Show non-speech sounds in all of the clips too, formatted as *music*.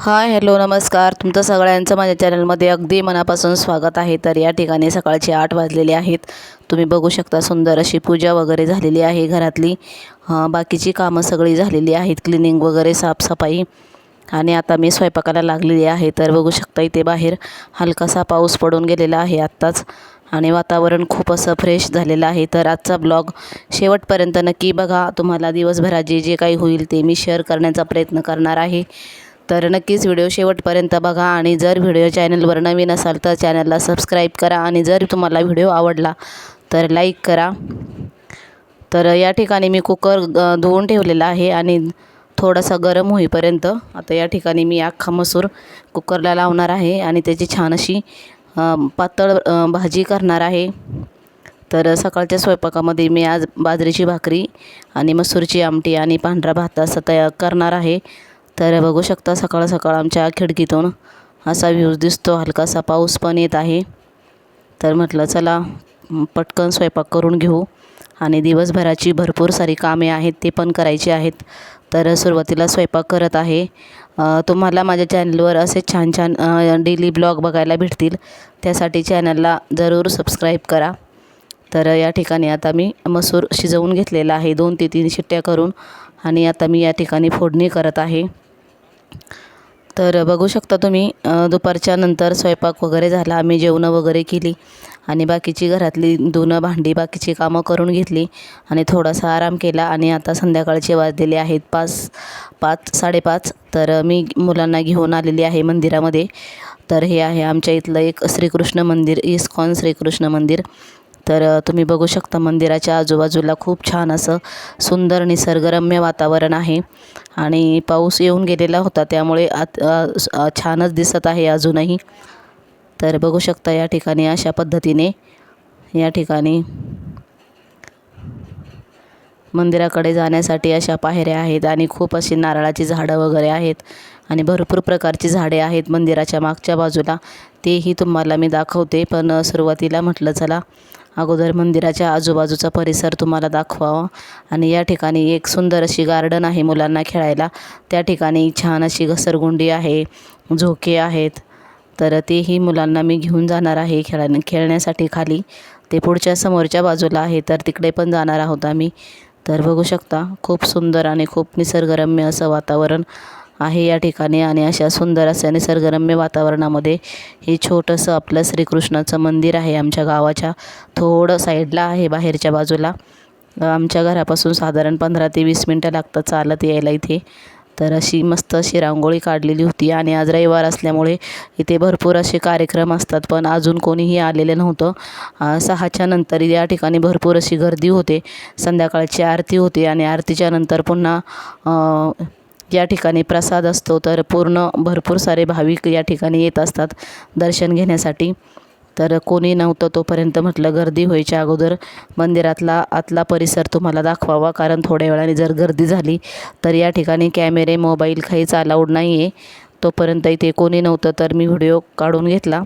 Hi hello नमस्कार. तुमचं सगळ्यांचं माझ्या चॅनलमध्ये अगदी मनापासून स्वागत आहे. तर या ठिकाणी सकाळचे आठ वाजलेले आहेत. तुम्ही बघू शकता सुंदर अशी पूजा वगैरे झालेली आहे घरातली. बाकीची कामं सगळी झालेली आहेत. क्लिनिंग वगैरे साफसफाई. आणि आता मी स्वयंपाकाला लागलेली आहे. तर बघू शकता इथे बाहेर हलकासा पाऊस पडून गेलेला आहे आत्ताच. आणि वातावरण खूप असं फ्रेश झालेलं आहे. तर आजचा ब्लॉग शेवटपर्यंत नक्की बघा. तुम्हाला दिवसभरात जे जे काही होईल ते मी शेअर करण्याचा प्रयत्न करणार आहे. तर नक्कीच व्हिडिओ शेवटपर्यंत बघा आणि जर व्हिडिओ चॅनलवर नवीन असाल तर चॅनलला सबस्क्राईब करा आणि जर तुम्हाला व्हिडिओ आवडला तर लाईक करा. तर या ठिकाणी मी कुकर धुवून ठेवलेला आहे आणि थोडासा गरम होईपर्यंत आता या ठिकाणी मी अख्खा मसूर कुकरला लावणार आहे आणि त्याची छान अशी पातळ भाजी करणार आहे. तर सकाळच्या स्वयंपाकामध्ये मी आज बाजरीची भाकरी आणि मसूरची आमटी आणि पांढरा भात असं तयार करणार आहे. तर बघू शकता सकाळ सकाळ आमच्या खिडकीतून असा व्ह्यूज दिसतो. हलकासा पाऊस पण येत आहे. तर म्हटलं चला पटकन स्वयंपाक करून घेऊ. आणि दिवसभराची भरपूर सारी कामे आहेत ते पण करायची आहेत. तर सुरुवातीला स्वयंपाक करत आहे. तुम्हाला माझ्या चॅनलवर असे छान छान डेली ब्लॉग बघायला भेटतील. त्यासाठी चॅनलला जरूर सबस्क्राईब करा. तर या ठिकाणी आता मी मसूर शिजवून घेतलेला आहे. दोन ते तीन शिट्ट्या करून आणि आता मी या ठिकाणी फोडणी करत आहे. तर बघू शकता तुम्ही दुपारच्या नंतर स्वयंपाक वगैरे झाला आम्ही जेवणं वगैरे केली आणि बाकीची घरातली धुणं भांडी बाकीची कामं करून घेतली आणि थोडासा आराम केला आणि आता संध्याकाळचे वाजलेले आहेत पाच पाच साडेपाच. तर मी मुलांना घेऊन आलेली आहे मंदिरामध्ये. तर हे आहे आमच्या इथलं एक श्रीकृष्ण मंदिर इस्कॉन श्रीकृष्ण मंदिर. तर तुम्ही बघू शकता मंदिराच्या आजूबाजूला खूप छान असं सुंदर निसर्गरम्य वातावरण आहे. आणि पाऊस येऊन गेलेला होता त्यामुळे आत छानच दिसत आहे अजूनही. तर बघू शकता या ठिकाणी अशा पद्धतीने या ठिकाणी मंदिराकडे जाण्यासाठी अशा पायऱ्या आहेत आणि खूप अशी नारळाची झाडं वगैरे आहेत आणि भरपूर प्रकारची झाडे आहेत मंदिराच्या मागच्या बाजूला. तेही तुम्हाला मी दाखवते पण सुरुवातीला म्हटलं चला. अगोदर मंदिराच्या आजूबाजूचा परिसर तुम्हाला दाखवावा. आणि या ठिकाणी एक सुंदर अशी गार्डन आहे मुलांना खेळायला. त्या ठिकाणी छान अशी घसरगुंडी आहे झोके आहेत. तर तेही मुलांना मी घेऊन जाणार आहे खेळा खेळण्यासाठी खाली. ते पुढच्या समोरच्या बाजूला आहे तर तिकडे पण जाणार आहोत आम्ही. तर बघू शकता खूप सुंदर आणि खूप निसर्गरम्य असं वातावरण आहे या ठिकाणी आणि अशा सुंदर अशा निसर्गरम्य वातावरणामध्ये हे छोटंसं आपलं श्रीकृष्णाचं मंदिर आहे आमच्या गावाच्या थोडं साईडला आहे बाहेरच्या बाजूला. आमच्या घरापासून साधारण पंधरा ते वीस मिनटं लागतात चालत यायला इथे. तर अशी मस्त अशी रांगोळी काढलेली होती आणि आज रविवार असल्यामुळे इथे भरपूर असे कार्यक्रम असतात पण अजून कोणीही आलेलं नव्हतं. सहाच्या नंतर या ठिकाणी भरपूर अशी गर्दी होते. संध्याकाळची आरती होते आणि आरतीच्या नंतर पुन्हा या ठिकाणी प्रसाद असतो. तर पूर्ण भरपूर सारे भाविक या ठिकाणी येत असतात दर्शन घेण्यासाठी. तर कोणी नव्हतं तोपर्यंत म्हटलं गर्दी व्हायच्या अगोदर मंदिरातला आतला परिसर तुम्हाला दाखवावा. कारण थोड्या वेळाने जर गर्दी झाली तर या ठिकाणी कॅमेरे मोबाईल काहीच अलाउड नाही आहे तोपर्यंत इथे कोणी नव्हतं तर मी व्हिडिओ काढून घेतला.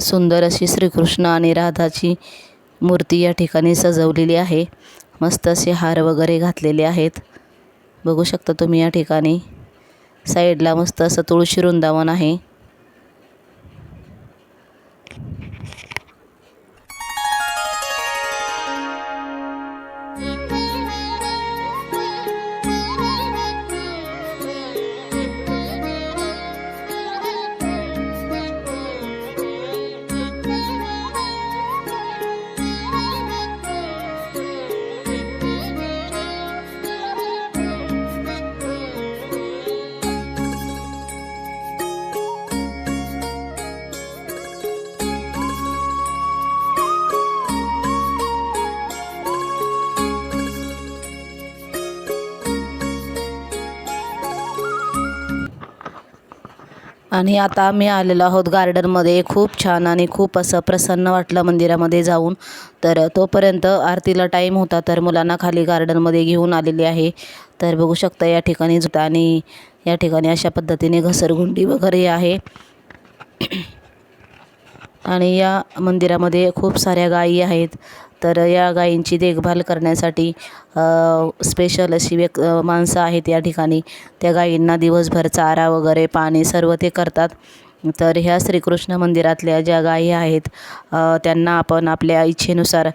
सुंदर अशी श्रीकृष्ण आणि राधाची मूर्ती या ठिकाणी सजवलेली आहे. मस्त असे हार वगैरे घातलेले आहेत. बघू शकता तुम्ही या ठिकाणी. साईडला मस्त असं तुळशी वृंदावन आहे. आणि आता आम्ही आलेलो आहोत गार्डनमध्ये. खूप छान आणि खूप असं प्रसन्न वाटलं मंदिरामध्ये जाऊन. तर तोपर्यंत आरतीला टाईम होता तर मुलांना खाली गार्डनमध्ये घेऊन आलेली आहे. तर बघू शकता या ठिकाणी जुता आणि या ठिकाणी अशा पद्धतीने घसरगुंडी वगैरे आहे. *clears throat* आणि या मंदिरामध्ये खूप साऱ्या गायी आहेत. तर या गायींची देखभाल करण्यासाठी स्पेशल अशी व्यक् माणसं आहेत या ठिकाणी. त्या गायींना दिवसभर चारा वगैरे पाणी सर्व ते करतात. तर ह्या श्रीकृष्ण मंदिरातल्या ज्या गायी आहेत त्यांना आपण आपल्या इच्छेनुसार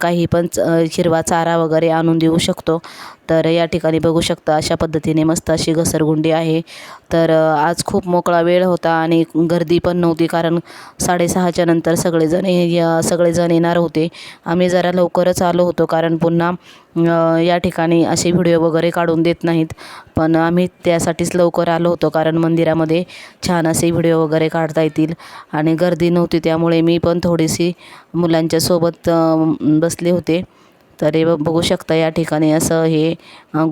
काही पण हिरवा चारा वगैरे आणून देऊ शकतो. तर या ठिकाणी बघू शकता अशा पद्धतीने मस्त अशी घसरगुंडी आहे. तर आज खूप मोकळा वेळ होता आणि गर्दी पण नव्हती कारण साडेसहाच्या नंतर सगळेजण सगळेजण येणार होते. आम्ही जरा लवकरच आलो होतो कारण पुन्हा या ठिकाणी असे व्हिडिओ वगैरे काढून देत नाहीत. पण आम्ही त्यासाठीच लवकर आलो होतो कारण मंदिरामध्ये छान असे व्हिडिओ वगैरे काढता येतील. आणि गर्दी नव्हती त्यामुळे मी पण थोडीशी मुलांच्या सोबत बसले होते. तर हे बघू शकता या ठिकाणी असं हे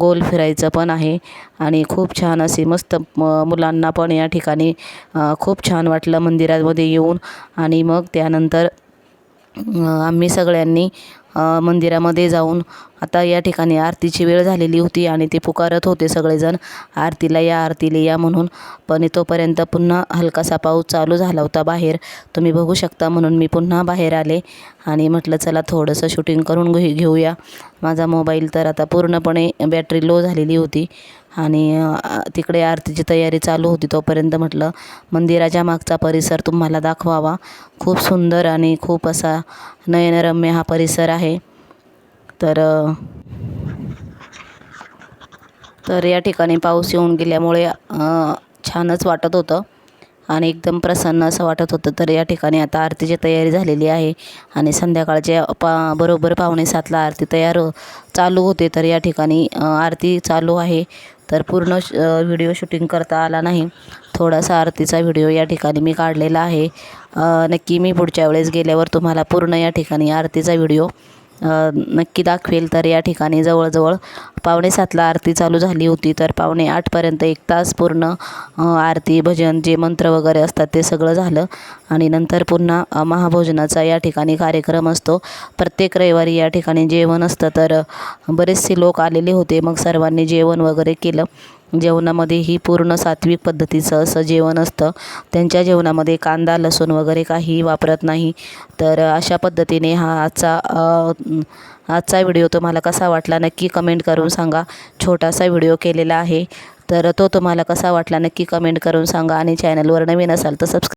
गोल फिरायचं पण आहे. आणि खूप छान असे मस्त मुलांना पण या ठिकाणी खूप छान वाटलं मंदिरामध्ये येऊन. आणि मग त्यानंतर आम्ही सगळ्यांनी मंदिरामध्ये जाऊन आता या ठिकाणी आरतीची वेळ झालेली होती आणि ते पुकारत होते सगळेजण. आरतीला या आरतीला या म्हणून. पण तोपर्यंत पुन्हा हलकासा पाऊस चालू झाला होता बाहेर. तुम्ही बघू शकता म्हणून मी पुन्हा बाहेर आले आणि म्हटलं चला थोडंसं शूटिंग करून घे घेऊया. माझा मोबाईल तर आता पूर्णपणे बॅटरी लो झालेली होती. आणि तिकडे आरतीची तयारी चालू होती तोपर्यंत म्हटलं मंदिराच्या मागचा परिसर तुम्हाला दाखवावा. खूप सुंदर आणि खूप असा नयनरम्य हा परिसर आहे. तर तर या ठिकाणी पाऊस येऊन गेल्यामुळे छानच वाटत होतं. आणि एकदम प्रसन्न असं वाटत होतं. तर या ठिकाणी आता आरतीची तयारी झालेली आहे. आणि संध्याकाळच्या पा बरोबर पावणे सातला आरती तयार चालू होते. तर या ठिकाणी आरती चालू आहे. तर पूर्ण व्हिडिओ शूटिंग करता आला नाही. थोडासा आरतीचा व्हिडिओ या ठिकाणी मी काढलेला आहे. नक्की मी पुढच्या वेळेस गेल्यावर तुम्हाला पूर्ण या ठिकाणी आरतीचा व्हिडिओ नक्की दाखवेल. तर या ठिकाणी जवळजवळ पावणे सातला आरती चालू झाली होती. तर पावणे आठपर्यंत एक तास पूर्ण आरती भजन जे मंत्र वगैरे असतात ते सगळं झालं. आणि नंतर पुन्हा महाभोजनाचा या ठिकाणी कार्यक्रम असतो. प्रत्येक रविवारी या ठिकाणी जेवण असतं. तर बरेचसे लोक आलेले होते. मग सर्वांनी जेवण वगैरे केलं. जेवणामध्ये ही पूर्ण सात्विक पद्धतीचं असं जेवण असतं. त्यांच्या जेवणामध्ये कांदा लसूण वगैरे काही वापरत नाही. तर अशा पद्धतीने हा आजचा आजचा व्हिडिओ तुम्हाला कसा वाटला नक्की कमेंट करून सांगा. छोटासा व्हिडिओ केलेला आहे. तर तो तुम्हाला कसा वाटला नक्की कमेंट करून सांगा आणि चॅनलवर नवीन असाल तर सबस्क्राईब